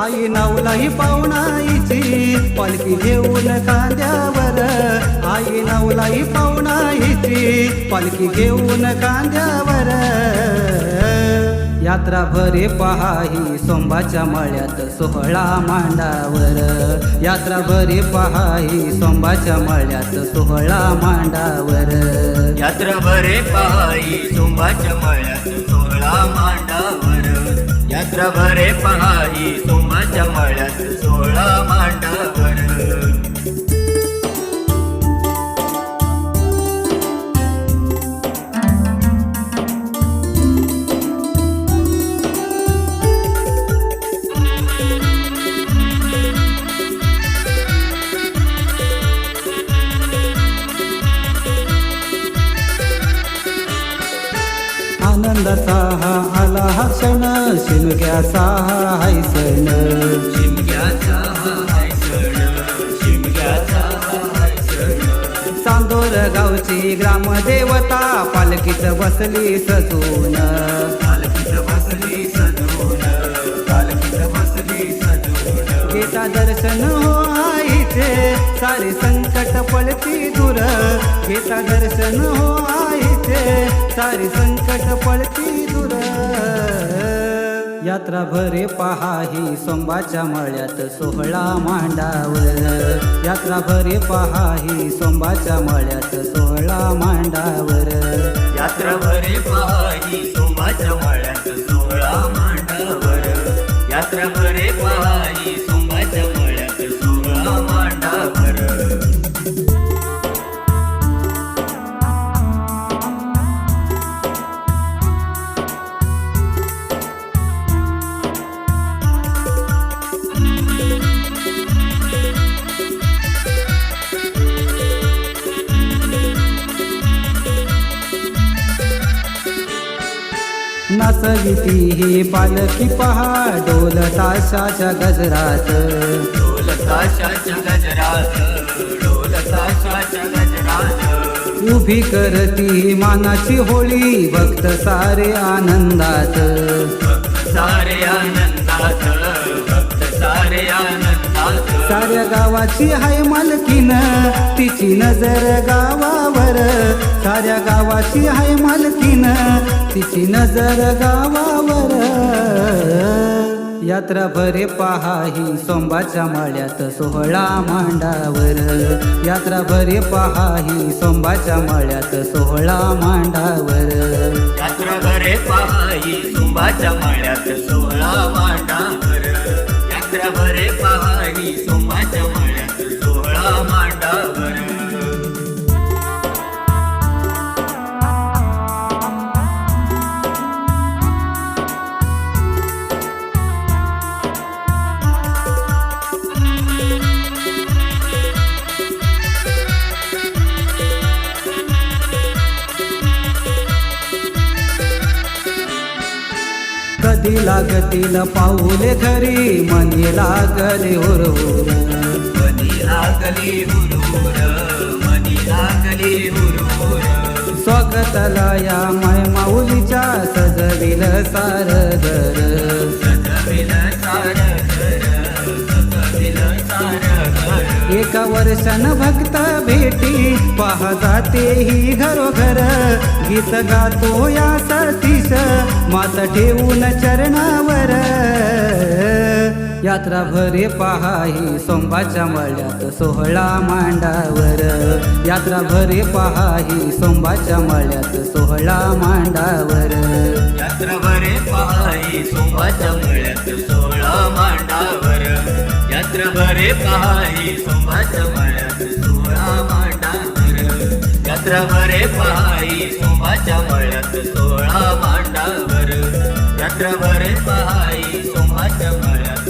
आई नवलाही पाहुणाईची. पालखी घेऊन कांद्यावर. आई नवलाही पाहुणाईची. पालखी घेऊन कांद्यावर. यात्रा भरे पहाही सोंबाच्या मळ्यात सोहळा मांडावर. यात्रा भरे पहाही सोंबाच्या मळ्यात सोहळा मांडावर. यात्रा भरे पहाई सोंबाच्या मळ्यात सोहळा मांडावर. यात्रा भरे पायी सोमाच्या मळ्यात सोळा मांडा आनंदाचा हा आला हा क्षण शिमग्याचा हा हाय सण चांदोर गावची ग्रामदेवता पालखीत बसली सजून. पालखीत बसली सजून गीता दर्शन हो आईचे सारे संकट पळती दूर. गीता दर्शन हो आई आईचे सारे संकट पळती दूर. यात्रा भरे पहाही सोंबाच्या मळ्यात सोहळा मांडावर. यात्रा भरे पहाही सोंबाच्या मळ्यात सोहळा मांडावर. यात्रा भरे पायी सोंबाच्या मळ्यात सोहळा मांडावर. यात्रा भरे पायी नाचविती ही पालखी पहा डोल ताशाच्या गजरात. ढोल ताशाच्या गजरात ढोल ताशाच्या गजरात. उभी करती मानाची होळी भक्त सारे आनंदात भक्त सारे आनंदात. भक्त सारे आनंदात. साऱ्या गावाची हाय मालकीन. तिची नजर गावावर. साऱ्या गावाची हाय मालकीन. तिची नजर गावावर. यात्रा भरे पहाही सोंबाच्या माळ्यात सोहळा मांडावर. यात्रा भरे पहाही सोंबाच्या माळ्यात सोहळा मांडावर. यात्रा भरे पायी सोंबाच्या माळ्यात सोहळा कधी लागतील पाऊले घरी? मनी लागले हुरहुर मनी लागली हुरहुर मनी लागली हुरहुर स्वागताला या माय माऊलीच्या सजविल सार घर. सजविल सार एका वर्षान भक्त भेटी पहा जाते ही घरोघर. गीत गातो या सतीश मात ठेवून चरणावर. यात्रा भरे पहाही सोंबाच्या मळ्यात सोहळा मांडावर. यात्रा भरे पहाही सोंबाच्या मळ्यात सोहळा मांडावर. यात्रा भरे पायी सोंबाच्या मळ्यात सोहळा मांडावर. यात्रा भरे पायी सोंबाच्या यात्रा भरे पायी सोमाच्या मळ्यात सोळा मांडावर. यात्रा भरे पायी सोमाच्या मळ्यात